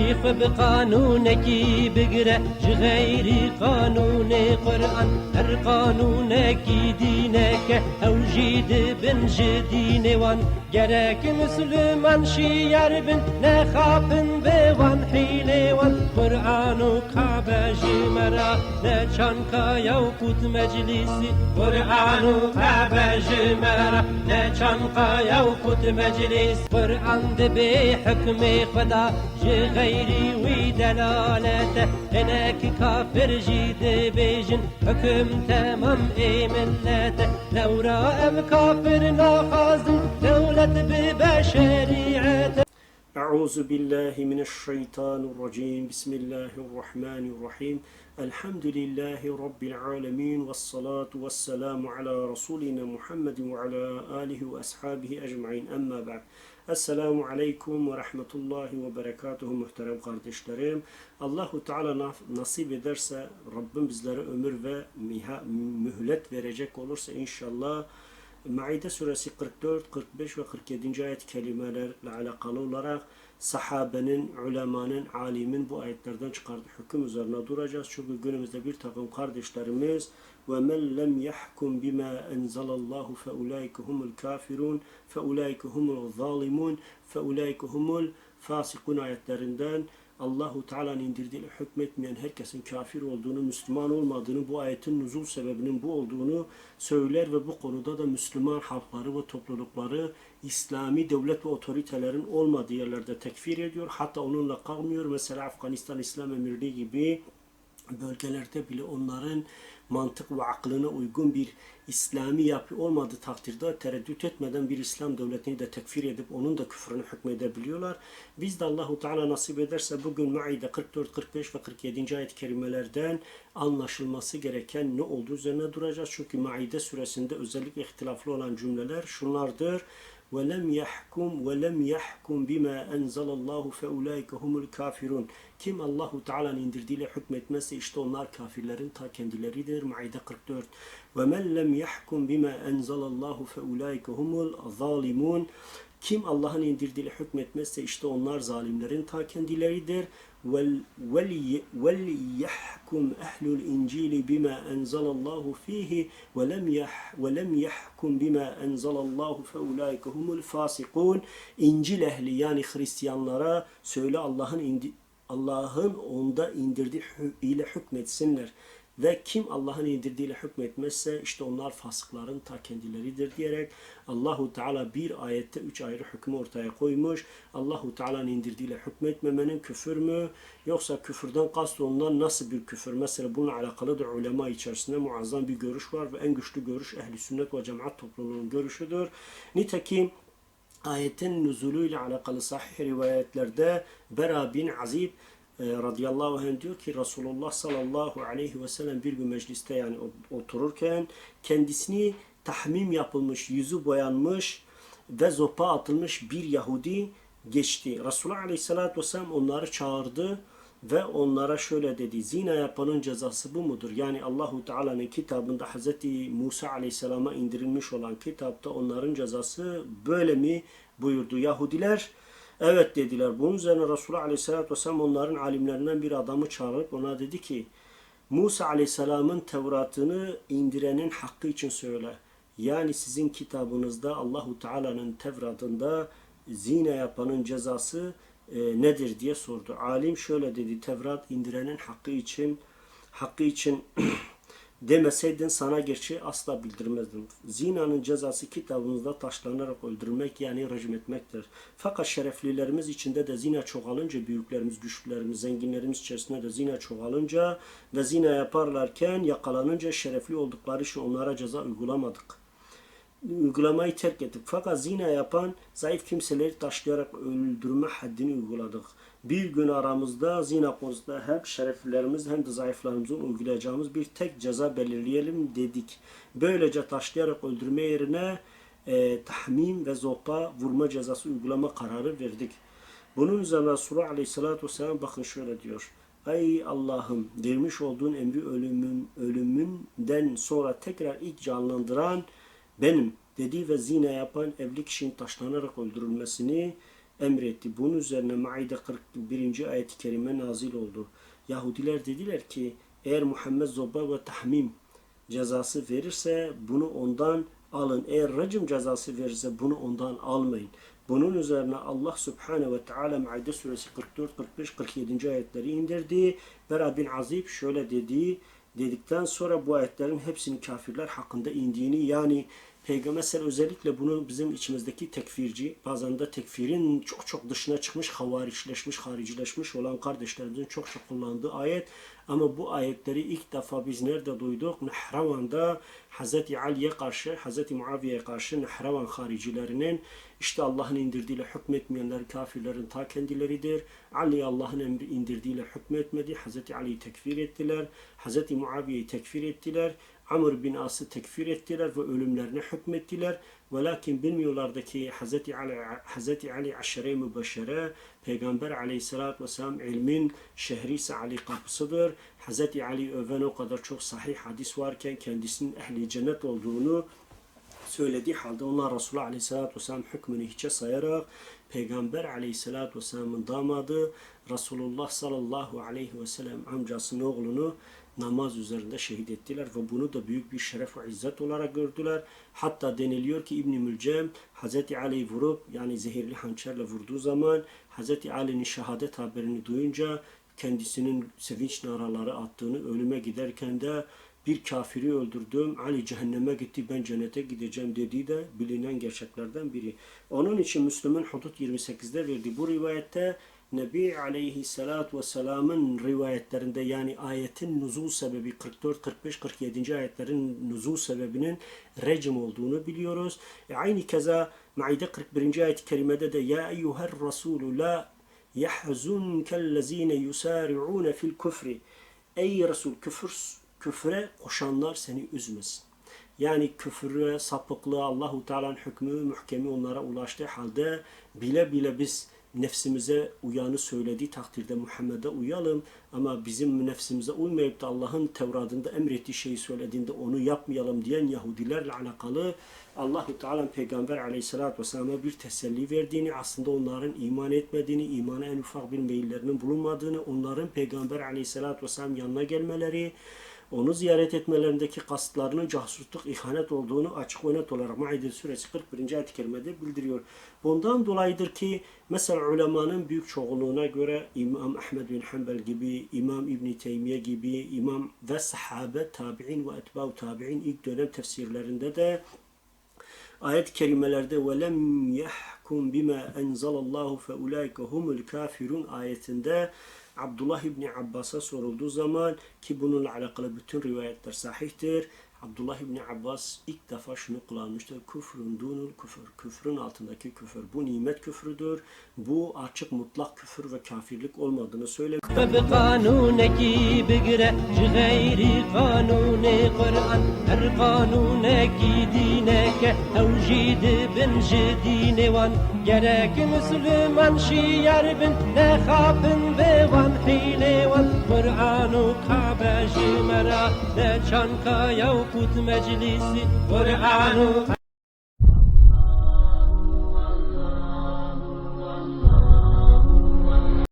قانونکی خو به قانونکی بگره قانون قرآن هر قانونکی دينك که أو جید بن جدینه وان. گرک مسلمان شیار بن نخاپن به وان حیله وان. قرآن و کعبه جمرا نشان کایا و کود مجلسی قرآن و کعبه جمرا نشان کایا و مجلس. قرآن ده به حکم خدا جه غيري ودلالته هناك كافر جيد بيجن حكم تمام اي ملته لو رائم كافر ناخذ دولة ببشريعته. أعوذ بالله من الشيطان الرجيم. بسم الله الرحمن الرحيم. الحمد لله رب العالمين والصلاة والسلام على رسولنا محمد وعلى آله وأصحابه أجمعين. أما بعد Esselamu Aleyküm ve Rahmetullahi ve Berekatuhu muhterem kardeşlerim. Allahu Teala na- nasip ederse Rabbim bizlere ömür ve mühlet verecek olursa inşallah Maide suresi 44, 45 ve 47. ayet kelimelerle alakalı olarak sahabenin, ulemanın, alimin bu ayetlerden çıkardığı hüküm üzerine duracağız. Çünkü günümüzde bir takım kardeşlerimiz ve men lem yahkum bima enzelallahu fe ulaike humul kafirun fe ulaike humul zalimun fe ulaike humul fasikun ayetlerinden Allahu Teala'nın indirdiğiyle hükmetmeyen herkesin kafir olduğunu, Müslüman olmadığını, bu ayetin nuzul sebebinin bu olduğunu söyler ve bu konuda da Müslüman halkları ve toplulukları İslami devlet ve otoritelerin olmadığı yerlerde tekfir ediyor. Hatta onunla kalmıyor. Mesela Afganistan İslam Emirliği gibi bölgelerde bile onların mantık ve aklına uygun bir İslami yapı olmadığı takdirde tereddüt etmeden bir İslam devletini de tekfir edip onun da küfrünü hükmedebiliyorlar. Biz de Allahu Teala nasip ederse bugün Maide 44, 45 ve 47. ayet kerimelerden anlaşılması gereken ne olduğu üzerine duracağız. Çünkü Maide suresinde özellikle ihtilaflı olan cümleler şunlardır. ولم يحكم ولم يحكم بما أنزل الله فأولئك هم الكافرون كم الله تعالى indirdiği ile hükmetmesi işte onlar kafirlerin ta kendileridir. Maide 44 ومن لم يحكم بما أنزل الله فأولئك هم الظالمون Kim Allah'ın indirdiğiyle hükmetmezse işte onlar zalimlerin ta kendileridir. Vel vel yahkum ehlul incili bima enzalallahu fihi ve lem yah ve lem yahkum bima enzalallahu fe ulaike humul fasikun. İncil ehli yani Hristiyanlara söyle Allah'ın Allah'ın onda indirdiği ile hükmetsinler. Ve kim Allah'ın indirdiğiyle hükmetmezse işte onlar fasıkların ta kendileridir diyerek Allahu Teala bir ayette üç ayrı hükmü ortaya koymuş. Allahu Teala'nın indirdiğiyle hükmetmemenin küfür mü yoksa küfürden kast olunan nasıl bir küfür? Mesela bununla alakalı da ulema içerisinde muazzam bir görüş var ve en güçlü görüş ehli sünnet ve cemaat toplumunun görüşüdür. Nitekim ayetin nüzulüyle alakalı sahih rivayetlerde Bera bin Azib e, radıyallahu anh diyor ki Resulullah sallallahu aleyhi ve sellem bir gün mecliste yani otururken kendisini tahmim yapılmış, yüzü boyanmış ve zopa atılmış bir Yahudi geçti. Resulullah aleyhissalatü vesselam onları çağırdı ve onlara şöyle dedi. Zina yapanın cezası bu mudur? Yani Allahu Teala'nın kitabında Hz. Musa aleyhisselama indirilmiş olan kitapta onların cezası böyle mi buyurdu? Yahudiler evet dediler. Bunun üzerine Resulullah aleyhissalatü vesselam onların alimlerinden bir adamı çağırıp ona dedi ki Musa aleyhisselamın Tevrat'ını indirenin hakkı için söyle. Yani sizin kitabınızda Allahu Teala'nın Tevrat'ında zina yapanın cezası e, nedir diye sordu. Alim şöyle dedi. Tevrat indirenin hakkı için hakkı için demeseydin sana gerçeği asla bildirmezdim. Zinanın cezası kitabınızda taşlanarak öldürmek yani rejim etmektir. Fakat şereflilerimiz içinde de zina çoğalınca, büyüklerimiz, güçlülerimiz, zenginlerimiz içerisinde de zina çoğalınca ve zina yaparlarken yakalanınca şerefli oldukları için onlara ceza uygulamadık uygulamayı terk ettik. Fakat zina yapan zayıf kimseleri taşlayarak öldürme haddini uyguladık. Bir gün aramızda zina konusunda hem şereflilerimiz hem de zayıflarımızın uygulayacağımız bir tek ceza belirleyelim dedik. Böylece taşlayarak öldürme yerine e, tahmim ve zopa vurma cezası uygulama kararı verdik. Bunun üzerine Resulullah Aleyhisselatü Vesselam bakın şöyle diyor. Ey Allah'ım vermiş olduğun emri ölümün, ölümünden sonra tekrar ilk canlandıran benim dedi ve zina yapan evli kişinin taşlanarak öldürülmesini emretti. Bunun üzerine Maide 41. ayet-i kerime nazil oldu. Yahudiler dediler ki eğer Muhammed zoba ve tahmim cezası verirse bunu ondan alın. Eğer racim cezası verirse bunu ondan almayın. Bunun üzerine Allah Subhanahu ve Teala Maide suresi 44, 45, 47. ayetleri indirdi. Bera bin Azib şöyle dedi. Dedikten sonra bu ayetlerin hepsinin kafirler hakkında indiğini yani Peygamber mesela özellikle bunu bizim içimizdeki tekfirci, bazen de tekfirin çok çok dışına çıkmış, havariçleşmiş, haricileşmiş olan kardeşlerimizin çok çok kullandığı ayet. Ama bu ayetleri ilk defa biz nerede duyduk? Nehravan'da Hz. Ali'ye karşı, Hz. Muaviye'ye karşı Nehravan haricilerinin işte Allah'ın indirdiğiyle hükmetmeyenler kafirlerin ta kendileridir. Ali Allah'ın emri indirdiğiyle hükmetmedi. Hz. Ali'yi tekfir ettiler. Hz. Muaviye'yi tekfir ettiler. Amr bin As'ı tekfir ettiler ve ölümlerine hükmettiler. Velakin bilmiyorlardı ki Hz. Ali, Hz. Ali aşere-i mübeşşere Peygamber aleyhissalatü vesselam ilmin şehri ise Ali kapısıdır. Hz. Ali öven o kadar çok sahih hadis varken kendisinin ehli cennet olduğunu söylediği halde onlar Resulullah Aleyhisselatü Vesselam hükmünü hiçe sayarak Peygamber Aleyhisselatü Vesselam'ın damadı Resulullah Sallallahu Aleyhi ve Sellem amcasının oğlunu namaz üzerinde şehit ettiler ve bunu da büyük bir şeref ve izzet olarak gördüler. Hatta deniliyor ki İbn Mülcem Hz. Ali'yi vurup yani zehirli hançerle vurduğu zaman Hz. Ali'nin şehadet haberini duyunca kendisinin sevinç naraları attığını ölüme giderken de bir kafiri öldürdüm. Ali cehenneme gitti ben cennete gideceğim dediği de bilinen gerçeklerden biri. Onun için Müslüm'ün Hudud 28'de verdiği bu rivayette Nebi Aleyhisselatü Vesselam'ın rivayetlerinde yani ayetin nuzul sebebi 44, 45, 47. ayetlerin nuzul sebebinin recm olduğunu biliyoruz. E aynı keza Maide 41. ayet-i kerimede de Ya eyyuher Resulü la yahzunkellezine yusari'une fil küfri Ey Resul küfür, küfre koşanlar seni üzmesin. Yani küfüre, sapıklığa, Allahu Teala'nın hükmü, muhkemi onlara ulaştığı halde bile bile biz nefsimize uyanı söylediği takdirde Muhammed'e uyalım ama bizim nefsimize uymayıp da Allah'ın Tevrat'ında emrettiği şeyi söylediğinde onu yapmayalım diyen Yahudilerle alakalı Allahu Teala Peygamber Aleyhisselatü Vesselam'a bir teselli verdiğini, aslında onların iman etmediğini, imana en ufak bir meyillerinin bulunmadığını, onların Peygamber Aleyhisselatü Vesselam yanına gelmeleri, onu ziyaret etmelerindeki kastlarının casusluk, ihanet olduğunu açık ve net olarak Maide suresi 41. ayet-i kerimede bildiriyor. Bundan dolayıdır ki mesela ulemanın büyük çoğunluğuna göre İmam Ahmed bin Hanbel gibi, İmam İbn Teymiye gibi, İmam ve sahabe, tabi'in ve etba'u tabi'in ilk dönem tefsirlerinde de ayet-i kerimelerde وَلَمْ يَحْكُمْ بِمَا اَنْزَلَ اللّٰهُ فَاُولَٰئِكَ هُمُ الْكَافِرُونَ ayetinde Abdullah İbni Abbas'a sorulduğu zaman ki bununla alakalı bütün rivayetler sahihtir. Abdullah İbni Abbas ilk defa şunu kullanmıştır. Küfrün dunul küfür. Küfrün altındaki küfür. Bu nimet küfrüdür. Bu açık mutlak küfür ve kafirlik olmadığını söylemiş. Tabi kanune ki bigre gayri kanune Kur'an her kanune ki dineke ev jî dibin ji dînê wan Gerek Müslüman şiyer bin Ne xapin ve wan hîlê wan Kur'an û Kabe jî mera Ne çankaya û meclisi Kur'an